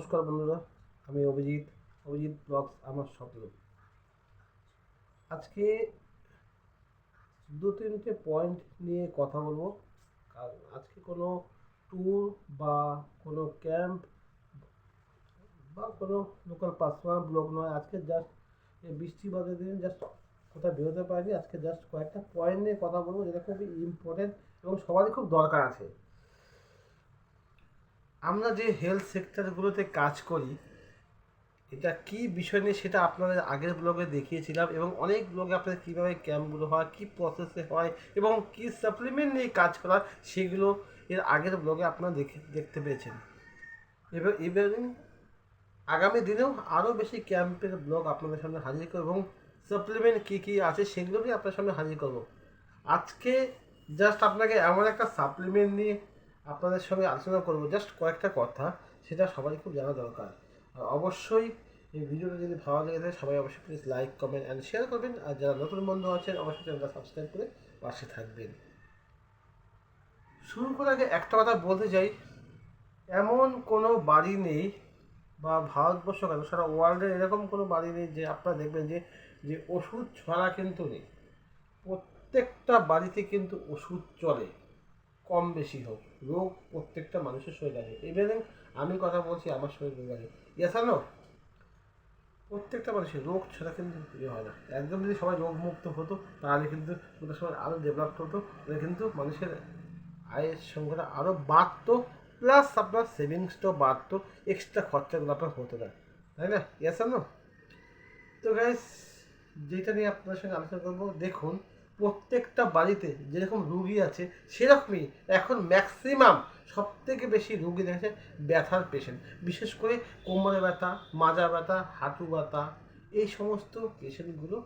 নমস্কার বন্ধুরা, আমি অভিজিৎ। অভিজিৎ ব্লগস, আমার স্বপ্ন আজকে দু তিনটে পয়েন্ট নিয়ে কথা বলব। কারণ আজকে কোনো ট্যুর বা কোনো ক্যাম্প বা কোনো লোকাল পার্সোনাল ব্লগ নয়। আজকে জাস্ট বৃষ্টি বাদে দিন জাস্ট কোথাও বেরোতে পারিনি। আজকে জাস্ট কয়েকটা পয়েন্ট নিয়ে কথা বলব যেটা খুবই ইম্পর্টেন্ট এবং সবারই খুব দরকার আছে। আমরা যে হেলথ সেক্টরগুলোতে কাজ করি, এটা কি বিষয় নিয়ে সেটা আপনাদের আগের ব্লগে দেখিয়েছিলাম এবং অনেক ব্লগে আপনাদের কীভাবে ক্যাম্পগুলো হয়, কী প্রসেসে হয় এবং কী সাপ্লিমেন্ট নিয়ে কাজ করা সেগুলো এর আগের ব্লগে আপনারা দেখে, দেখতে পেয়েছেন। এবার ইভেন আগামী দিনেও আরও বেশি ক্যাম্পের ব্লগ আপনাদের সামনে হাজির করব এবং সাপ্লিমেন্ট কী কী আছে সেগুলো নিয়ে আপনার সামনে হাজির করব। আজকে জাস্ট আপনাকে এমন একটা সাপ্লিমেন্ট নিয়ে আপনাদের সঙ্গে আলোচনা করব। জাস্ট কয়েকটা কথা, সেটা সবারই খুব জানা দরকার। আর অবশ্যই এই ভিডিওটা যদি ভালো লেগে থাকে, সবাই অবশ্যই please like comment and share করবেন। আর যারা নতুন বন্ধু আছেন, অবশ্যই চ্যানেলটা সাবস্ক্রাইব করে পাশে থাকবেন। শুরু করার আগে একটা কথা বলতে চাই। এমন কোনো বাড়ি নেই, বা ভারতবর্ষ কেন, সারা ওয়ার্ল্ডে এরকম কোনো বাড়ি নেই যে আপনারা দেখবেন যে যে ওষুধ ছড়া কিন্তু নেই। প্রত্যেকটা বাড়িতে কিন্তু ওষুধ চলে। কম বেশি হোক, রোগ প্রত্যেকটা মানুষের শরীরে আছে। এবারে আমি কথা বলছি, আমার শরীর রোগ আছে। ইয়াসানো প্রত্যেকটা মানুষের রোগ ছাড়া কিন্তু ইয়ে হয় না। একদম যদি সবাই রোগমুক্ত হতো, তাহলে কিন্তু ওটা সময় আরও ডেভেলপ হতো, তাহলে কিন্তু মানুষের আয়ের সংখ্যাটা আরও বাড়তো প্লাস আপনার সেভিংসটাও বাড়তো এক্সট্রা খরচাগুলো আপনার হতো না। তাই না? ইয়াসানো তো গাইস যেটা নিয়ে আপনার সঙ্গে আলোচনা করব, দেখুন প্রত্যেকটা বাড়িতে যেরকম রুগী আছে, সেরকমই এখন ম্যাক্সিমাম সব থেকে বেশি রুগী দেখা ব্যথার পেশেন্ট বিশেষ করে কোমরে ব্যথা, মাজা ব্যথা, হাঁটু ব্যথা, এই সমস্ত পেশেন্টগুলো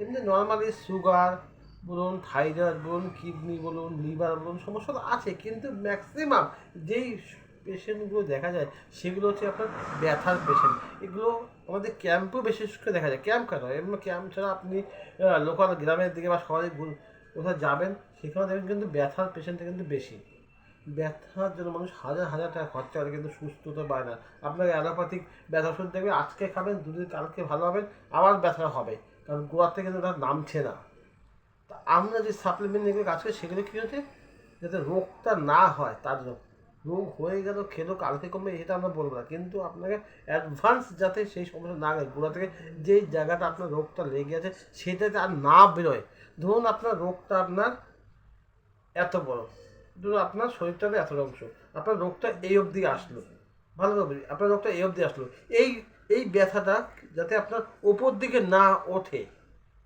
এমনি নর্মালি সুগার বলুন থাইরয়েড বলুন কিডনি বলুন লিভার বলুন সমস্যা তো আছে, কিন্তু ম্যাক্সিমাম যেই পেশেন্টগুলো দেখা যায়, সেগুলো হচ্ছে আপনার ব্যথার পেশেন্ট এগুলো আমাদের ক্যাম্পও বিশেষ করে দেখা যায়। ক্যাম্প কেন? এমনি ক্যাম্প ছাড়া আপনি লোকাল গ্রামের দিকে বা ঘুর- কোথাও যাবেন সেখানে দেখবেন কিন্তু ব্যথার পেশেন্টটা কিন্তু বেশি। ব্যথার জন্য মানুষ হাজার হাজার টাকা খরচা করে কিন্তু সুস্থ সুস্থতা পায় না। আপনাকে অ্যালোপ্যাথিক ব্যথা ওষুধ দেবে আজকে খাবেন, দুদিন কালকে ভালো হবেন, আবার ব্যথা হবে। কারণ থেকে কিন্তু তার নামছে না। তা আমরা যে সাপ্লিমেন্ট নিয়ে কাজ করি, সেগুলো কী হচ্ছে? যাতে রোগটা না হয় তার জন্য। রোগ হয়ে গেল, খেলো, কালকে কমবে, এটা আমরা বলব না। কিন্তু আপনাকে অ্যাডভান্স যাতে সেই সমস্যা না হয় গোড়া থেকে যেই জায়গাটা আপনার রোগটা লেগে আছে, সেটাতে আর না বেরোয়। ধরুন আপনার রোগটা আপনার এত বড়, ধরুন আপনার শরীরটাতে এত অংশ আপনার রোগটা এই অবধি আসলো, ভালো করে আপনার রোগটা এই অবধি আসলো, এই এই ব্যথাটা যাতে আপনার ওপর দিকে না ওঠে,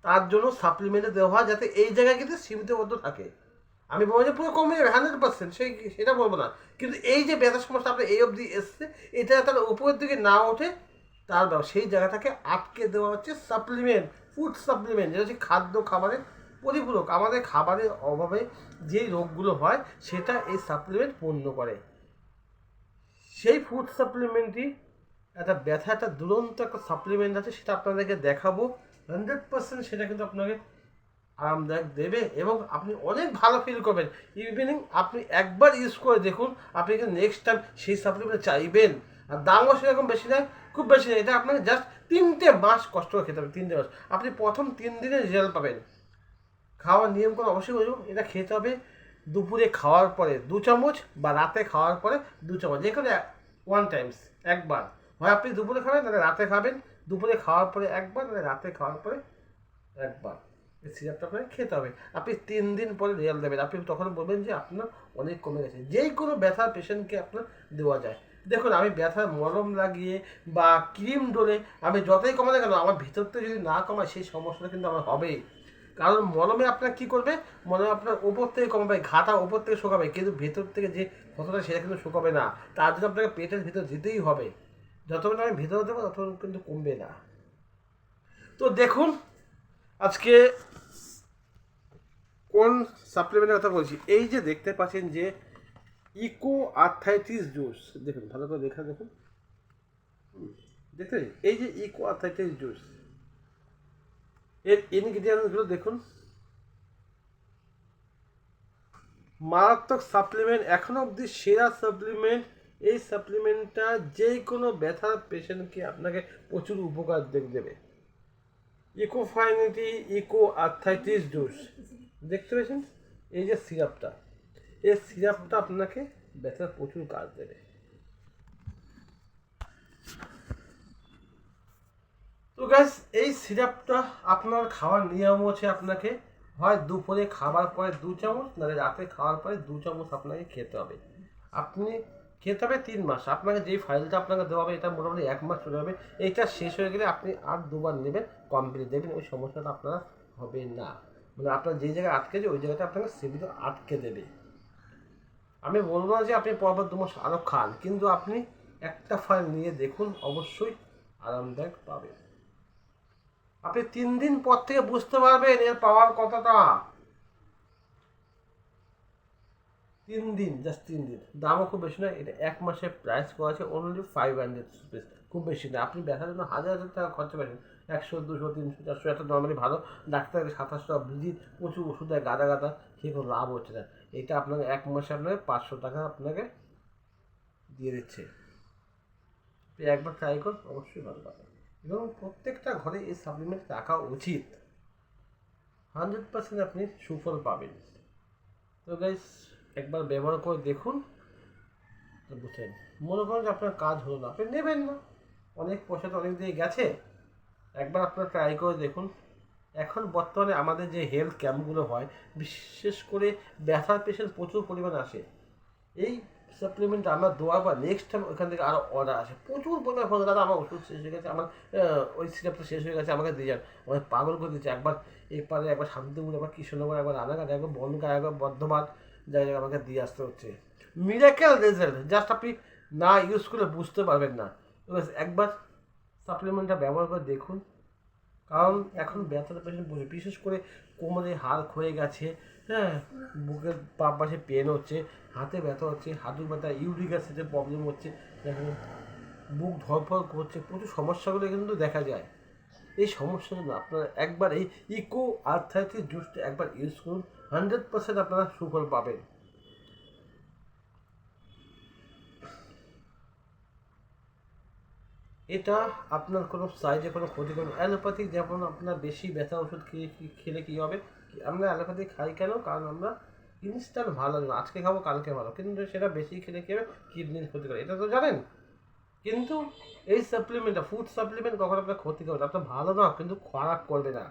তার জন্য সাপ্লিমেন্টে দেওয়া যাতে এই জায়গায় কিন্তু সীমিতবদ্ধ থাকে। আমি বলব যে পুরো কমে যাবে হান্ড্রেড পার্সেন্ট সেই সেটা বলব না। কিন্তু এই যে ব্যথার সমস্যা আপনার এই অবধি এসছে, এটা তার উপরের দিকে না ওঠে তার সেই জায়গাটাকে আটকে দেওয়া হচ্ছে সাপ্লিমেন্ট ফুড সাপ্লিমেন্ট যেটা হচ্ছে খাদ্য খাবারের পরিপূরক। আমাদের খাবারের অভাবে যেই রোগগুলো হয়, সেটা এই সাপ্লিমেন্ট পূর্ণ করে। সেই ফুড সাপ্লিমেন্টই একটা ব্যথা একটা দুরন্ত একটা সাপ্লিমেন্ট আছে, সেটা আপনাদেরকে দেখাবো। হান্ড্রেড পার্সেন্ট সেটা কিন্তু আপনাকে আরামদায়ক দেবে এবং আপনি অনেক ভালো ফিল করবেন। ইভিনিং আপনি একবার ইউজ করে দেখুন, আপনি নেক্সট টাইম সেই সাপ্লিমেন্ট চাইবেন। আর দামও সেরকম বেশি নয়, খুব বেশি নয়, এটা আপনাকে জাস্ট তিনটে মাস কষ্ট করে খেতে হবে, তিনটে মাস। আপনি প্রথম তিন দিনে রেজাল্ট পাবেন। খাওয়ার নিয়ম করে অবশ্যই বলব, এটা খেতে হবে দুপুরে খাওয়ার পরে দু চামচ বা রাতে খাওয়ার পরে দু চামচ, যে কোনো ওয়ান টাইমস একবার। হয় আপনি দুপুরে খাবেন, তাহলে রাতে খাবেন, দুপুরে খাওয়ার পরে একবার নাহলে রাতে খাওয়ার পরে একবার। সিরাপটা আপনাকে খেতে হবে। আপনি তিন দিন পরে রেজাল্ট দেবেন। আপনি তখন বলবেন যে আপনার অনেক কমে গেছে। যেই কোনো ব্যথার পেশেন্টকে আপনার দেওয়া যায়। দেখুন, আমি ব্যথার মলম লাগিয়ে বা ক্রিম ডলে আমি যতই কমাতে কেন আমার ভিতর থেকে যদি না কমায়, সেই সমস্যাটা কিন্তু আমার হবেই। কারণ মলমে আপনার কি করবে? মলমে আপনার ওপর থেকে কমাবে, ঘাটা ওপর থেকে শুকাবে। কিন্তু ভেতর থেকে যে ক্ষতটা, সেটা কিন্তু শুকাবে না। তার জন্য আপনাকে পেটের ভিতর দিতেই হবে। যতক্ষণ আমি ভেতরে দেবো, ততক্ষণ কিন্তু কমবে না। তো দেখুন, আজকে কোন সাপ্লিমেন্টের কথা বলছি? এই যে দেখতে পাচ্ছেন যে ইকো আর্থাইটিস জুস দেখুন, ভালো করে দেখা, দেখুন। দেখতে এই যে ইকো আর্থাইটিস জুস এর ইনগ্রিডিয়েন্টসগুলো দেখুন। মারাত্মক সাপ্লিমেন্ট এখনও অবধি সেরা সাপ্লিমেন্ট এই সাপ্লিমেন্টটা যে কোনো ব্যথার পেশেন্টকে আপনাকে প্রচুর উপকার দেবে। ইকোফাইনিটি ইকো আর্থাইটিস জুস দেখতে পেয়েছেন? এই যে সিরাপটা এই সিরাপটা আপনাকে ব্যথার প্রচুর কাজ দেবে। তো গ্যাস এই সিরাপটা আপনার খাওয়ার নিয়ম হচ্ছে আপনাকে হয় দুপুরে খাবার পরে দু চামচ, নাহলে রাতে খাওয়ার পরে দু চামচ আপনাকে খেতে হবে। আপনি খেতে হবে তিন মাস। আপনাকে যেই ফাইলটা আপনাকে দেওয়া হবে, এটা মোটামুটি এক মাস চলে যাবে। এইটা শেষ হয়ে গেলে আপনি আর দুবার নেবেন কমপ্লিট দেবেন ওই সমস্যাটা আপনার হবে না। মানে আপনার যে জায়গায় আটকেছে ওই জায়গাটা আপনাকে সীমিত আটকে দেবে। আমি বলব না যে আপনি পরপর দু মাস আরও খান, কিন্তু আপনি একটা ফাইল নিয়ে দেখুন, অবশ্যই আরামদায়ক পাবেন। আপনি তিন দিন পর থেকে বুঝতে পারবেন এর পাওয়ার কতটা। তিন দিন জাস্ট তিন দিন। দামও খুব বেশি নয়, এটা এক মাসের প্রাইস করা আছে অনলি ফাইভ হান্ড্রেড রুপিস খুব বেশি না, আপনি ব্যথার জন্য হাজার হাজার টাকা খরচা করেন একশো, দুশো, তিনশো, চারশো একটা নর্মালি ভালো। ডাক্তারের সাতাশশো টাকা ভিজিট প্রচুর ওষুধ দেয়, গাদা গাদা সে কোনো লাভ হচ্ছে না। এটা আপনাকে এক মাসে আপনাকে পাঁচশো টাকা আপনাকে দিয়ে দিচ্ছে। একবার ট্রাই করুন, অবশ্যই ভালো পাবেন এবং প্রত্যেকটা ঘরে এই সাপ্লিমেন্ট রাখা উচিত। হান্ড্রেড পার্সেন্ট আপনি সুফল পাবেন। তো গাইস একবার ব্যবহার করে দেখুন তো বুঝছেন মনে করেন যে আপনার কাজ হলো না, আপনি নেবেন না। অনেক পয়সা তো অনেক দিয়ে গেছে। একবার আপনার ট্রাই করে দেখুন। এখন বর্তমানে আমাদের যে হেলথ ক্যাম্পগুলো হয়, বিশেষ করে ব্যথার পেশেন্ট প্রচুর পরিমাণে আসে। এই সাপ্লিমেন্ট আমরা দেওয়া বা নেক্সট টাইম ওখান থেকে আরও অর্ডার আসে। প্রচুর পরিমাণে ফোন দাদা, আমার ওষুধ শেষ হয়ে গেছে, আমার ওই সিরাপটা শেষ হয়ে গেছে, আমাকে দিয়ে যান। আমাকে পাগল করে দিচ্ছে। একবার এপারে একবার শান্তিপুর, একবার কৃষ্ণনগর, একবার রানাঘাট, একবার বনগা, একবার বর্ধমান। জায়গায় আমাকে দিয়ে আসতে হচ্ছে। মিরাকেল রেজাল্ট জাস্ট আপনি না ইউজ করে বুঝতে পারবেন না। একবার সাপ্লিমেন্টটা ব্যবহার করে দেখুন। কারণ এখন ব্যথাটা পেশেন্ট বোঝে, বিশেষ করে কোমরে হাড় ক্ষয়ে গেছে হ্যাঁ বুকের বাম পাশে পেন হচ্ছে, হাতে ব্যথা হচ্ছে, হাঁটুর ব্যথা ইউরিক অ্যাসিডের প্রবলেম হচ্ছে, দেখেন, বুক ধরফর করছে, প্রচুর সমস্যাগুলো কিন্তু দেখা যায়। এই সমস্যার জন্য আপনারা একবার এই ইকো আর্থাইটিস জুসটা একবার ইউজ করুন। হান্ড্রেড পার্সেন্ট আপনারা সুফল পাবেন। এটা আপনার কোনো সাইজে কোনো ক্ষতি করবে অ্যালোপ্যাথিক যেমন আপনার বেশি ব্যথা ওষুধ খেয়ে খেলে কী হবে? আমরা অ্যালোপ্যাথি খাই কেন? কারণ আমরা ইনস্ট্যান্ট ভালো না। আজকে খাব, কালকে ভালো। কিন্তু সেটা বেশি খেলে কী হবে? কিডনির ক্ষতি করে। এটা তো জানেন? কিন্তু এই সাপ্লিমেন্টটা ফুড সাপ্লিমেন্ট কখনো আপনার ক্ষতি করবে আপনার ভালো না, কিন্তু খারাপ করবে না।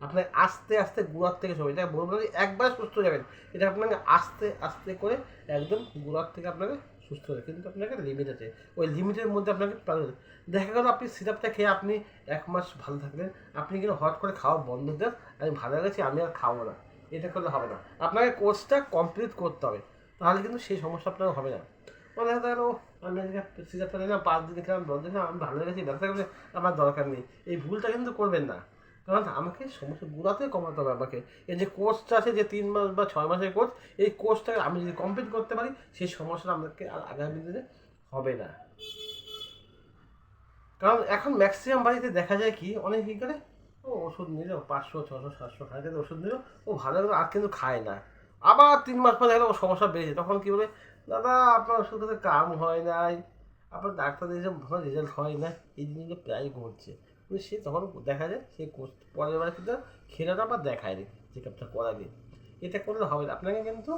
আপনার আস্তে আস্তে গুড়ার থেকে সব এটা বলব না একবার সুস্থ হয়ে যাবেন। এটা আপনাকে আস্তে আস্তে করে একদম গুড়ার থেকে আপনাকে সুস্থ হবে কিন্তু আপনাকে লিমিট আছে। ওই লিমিটের মধ্যে আপনাকে পাবেন দেখা গেল আপনি সিরাপটা খেয়ে আপনি এক মাস ভালো থাকলেন। আপনি কিন্তু হট করে খাওয়া বন্ধ দেন। আমি ভালো গেছি আমি আর খাব না। এটা করলে হবে না। আপনাকে কোর্সটা কমপ্লিট করতে হবে। তাহলে কিন্তু সেই সমস্যা আপনার হবে না। মানে দেখা গেল, আমি আজকে সিরাপটা নিলাম, পাঁচ দিন খেলাম, দশ দিন আমি ভালো গেছি ব্যথা করলে আমার দরকার নেই। এই ভুলটা কিন্তু করবেন না। কারণ আমাকে সমস্যা গুড়াতে কমাতে হবে আমাকে। এই যে কোর্সটা আছে যে তিন মাস বা ছয় মাসের কোর্স এই কোর্সটাকে আমি যদি কমপ্লিট করতে পারি, সেই সমস্যাটা আমাকে আর আগামী দিনে হবে না। কারণ এখন ম্যাক্সিমাম বাড়িতে দেখা যায় কি, অনেক কী করে, ও ওষুধ নিল পাঁচশো ছশো সাতশো দিয়ে ওষুধ নিল, ও ভালো আর কিন্তু খায় না। আবার তিন মাস পর দেখল ও সমস্যা বেড়েছে, তখন কী বলে, দাদা, আপনার ওষুধ খেতে কাম হয় নাই, আপনার ডাক্তার দিয়েছে ভালো রেজাল্ট হয় না, এই জিনিসগুলো প্রায় ঘটছে। কিন্তু সে তখন দেখা যায় সে পরের বার কিন্তু খেলাটা না বা দেখায় নি চেক আপটা করা দিন এটা করলে হবে না। আপনাকে কিন্তু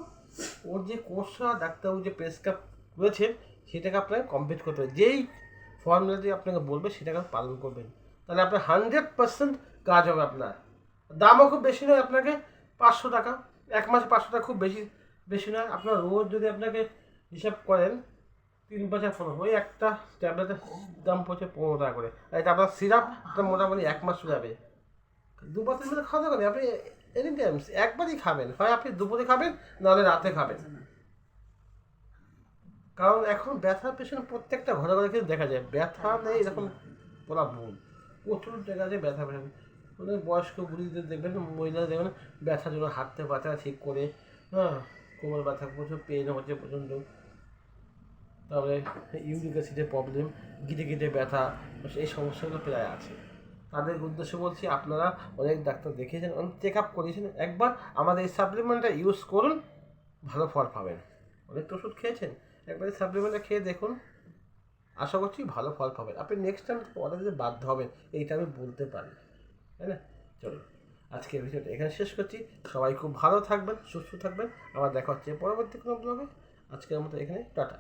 ওর যে কোর্সটা ডাক্তারবাবু যে প্রেসক্রাইব করেছেন, সেটাকে আপনাকে কমপ্লিট করতে হবে। যেই ফর্মুলাটি আপনাকে বলবে, সেটাকে পালন করবেন। তাহলে আপনার হান্ড্রেড পার্সেন্ট কাজ হবে আপনার। দামও খুব বেশি নয় আপনাকে, পাঁচশো টাকা। এক মাসে পাঁচশো টাকা খুব বেশি বেশি নয়। আপনার রোজ যদি আপনাকে হিসাব করেন তিন বছর পনেরো ওই একটা ট্যাবলেটের দাম পড়ছে পনেরো টাকা করে। আর এটা আপনার সিরাপ মোটামুটি এক মাস যাবে দু বছর মধ্যে খাওয়া নেই আপনি এনি টাইমস একবারই খাবেন। হয় আপনি দুপুরে খাবেন, নাহলে রাতে খাবেন। কারণ এখন ব্যথার পেশেন্ট প্রত্যেকটা ঘরে ঘরে কিন্তু দেখা যায়, ব্যথা নেই এরকম বলা ভুল প্রচুর দেখা যায় ব্যথা পেশেন্ট। মানে বয়স্ক বুড়িদের দেখবেন মহিলাদের দেখবেন ব্যথার জন্য হাঁটতে পারছে না ঠিক করে। হ্যাঁ কোমর ব্যথা, প্রচুর পেন হচ্ছে প্রচণ্ড। তারপরে ইউরিক অ্যাসিডের প্রবলেম গিটে গিটে ব্যথা, এই সমস্যাগুলো প্রায় আছে। তাদের উদ্দেশ্যে বলছি, আপনারা অনেক ডাক্তার দেখিয়েছেন, অনেক চেক আপ করিয়েছেন, একবার আমাদের এই সাপ্লিমেন্টটা ইউজ করুন, ভালো ফল পাবেন। অনেক তো ওষুধ খেয়েছেন, একবার এই সাপ্লিমেন্টটা খেয়ে দেখুন। আশা করছি ভালো ফল পাবেন। আপনি নেক্সট টাইম অর্ডার দিতে বাধ্য হবেন, এইটা আমি বলতে পারি, তাই না? চলুন আজকে ভিডিওটা এখানে শেষ করছি। সবাই খুব ভালো থাকবেন, সুস্থ থাকবেন। আবার দেখা হচ্ছে পরবর্তী কোনো ব্লগে আজকের মতো এখানে, টাটা।